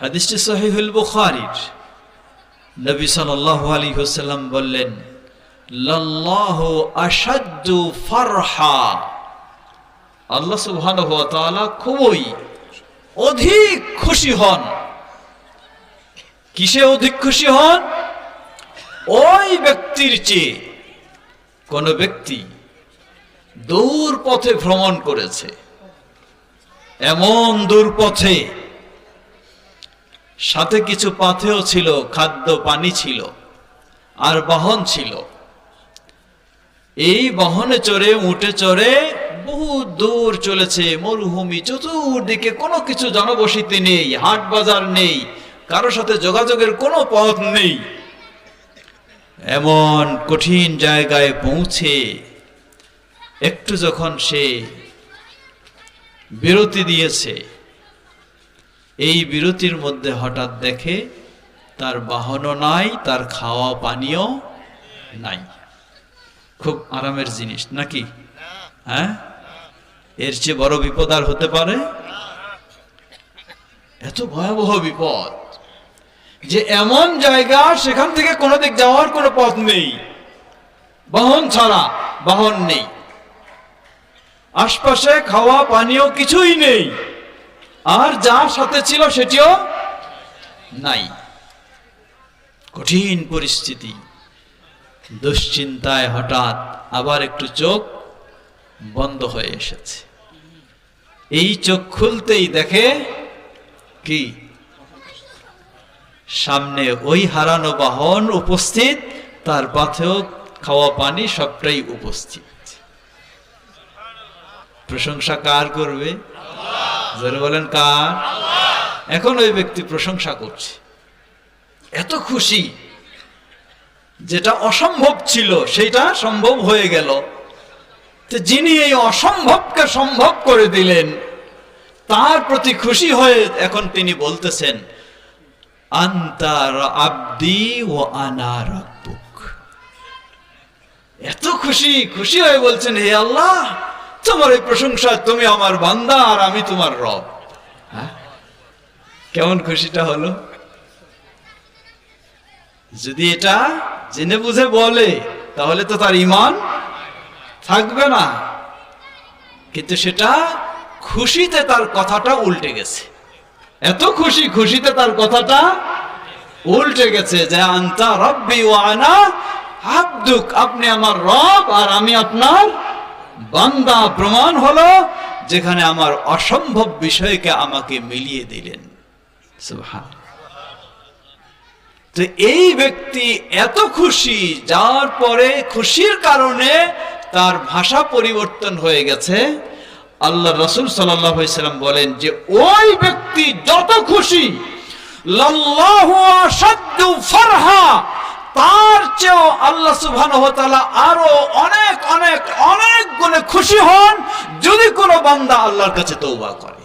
হাদিসটি সহিহুল বুখারীর। নবী সাল্লাল্লাহু আলাইহি ওয়াসাল্লাম বললেন, লাল্লাহু আশাদ্দু ফারহা। আল্লাহ সুবহানাহু ওয়া খুবই অধিক খুশি হন। কিসে অধিক খুশি হন? ওই ব্যক্তির চেয়ে। কোন ব্যক্তি দূর পথে ভ্রমণ করেছে, এমন দূর পথে সাথে কিছু পাথেও ছিল, খাদ্য পানি ছিল, আর বাহন ছিল। এই বাহনে চড়ে উঠে চড়ে বহু দূর চলেছে, মরুভূমি, চতুর্দিকে কোনো কিছু জনবসতি নেই, হাট বাজার নেই, কারও সাথে যোগাযোগের কোনো পথ নেই। এমন কঠিন জায়গায় পৌঁছে, একটু যখন সে বিরতি দিয়েছে এই বিরতির মধ্যে হঠাৎ দেখে তার বাহনও নাই, তার খাওয়া পানীয় নাই। খুব আরামের জিনিস, নাকি? হ্যাঁ? এর চেয়ে বড় বিপদ আর হতে পারে? এত ভয়াবহ বিপদ যে এমন জায়গা সেখান থেকে কোনো দিক যাওয়ার কোনো পথ নেই। বাহন ছাড়া বাহন নেই। আশপাশে খাওয়া পানীয় কিছুই নেই। আর যা সাথে ছিল সেটিও নাই। কঠিন পরিস্থিতি, দুশ্চিন্তায় হঠাৎ আবার একটু চোখ বন্ধ হয়ে এসেছে। এই চোখ খুলতেই দেখে কি? সামনে ওই হারানো বাহন উপস্থিত, তার পাথেও খাওয়া পানি সবটাই উপস্থিত। প্রশংসা কার করবে? জোরে বলেন কার? এখন ওই ব্যক্তি প্রশংসা করছে। এত খুশি যেটা অসম্ভব ছিল সেটা সম্ভব হয়ে গেল। যিনি এই অসম্ভবকে সম্ভব করে দিলেন, তার প্রতি খুশি হয়ে এখন তিনি বলতেছেন আন্তার আব্দি ও আনা রাব্বুক। এত খুশি খুশি হয়ে বলছেন, হে আল্লাহ তোমার এই প্রশংসা তুমি আমার বান্দা আর আমি তোমার রব। হ্যাঁ? কেমন খুশিটা হলো? যদি এটা জেনে বুঝে বলে, তাহলে তো তার ইমান থাকবে না। কিন্তু সেটা খুশিতে তার কথাটা উল্টে গেছে। এত খুশি খুশিতে তার কথাটা উল্টে গেছে যে, আন্তা রব্বি ও আনা আব্দুক। আপনি আমার রব আর আমি আপনার বান্দা প্রমাণ হলো যেখানে আমার অসম্ভব বিষয়কে আমাকে মিলিয়ে দিলেন। তো এই ব্যক্তি এত খুশি, যার পরে খুশির কারণে তার ভাষা পরিবর্তন হয়ে গেছে। আল্লাহ রসুল সাল্লাম বলেন যে, ওই ব্যক্তি যত খুশি, লাল্লাহু আসাদ্দু ফারহা তার চেয়েও আল্লাহ সুবহান আরও অনেক অনেক অনেক গুণে খুশি হন যদি কোনো বান্দা আল্লাহর কাছে তওবা করে।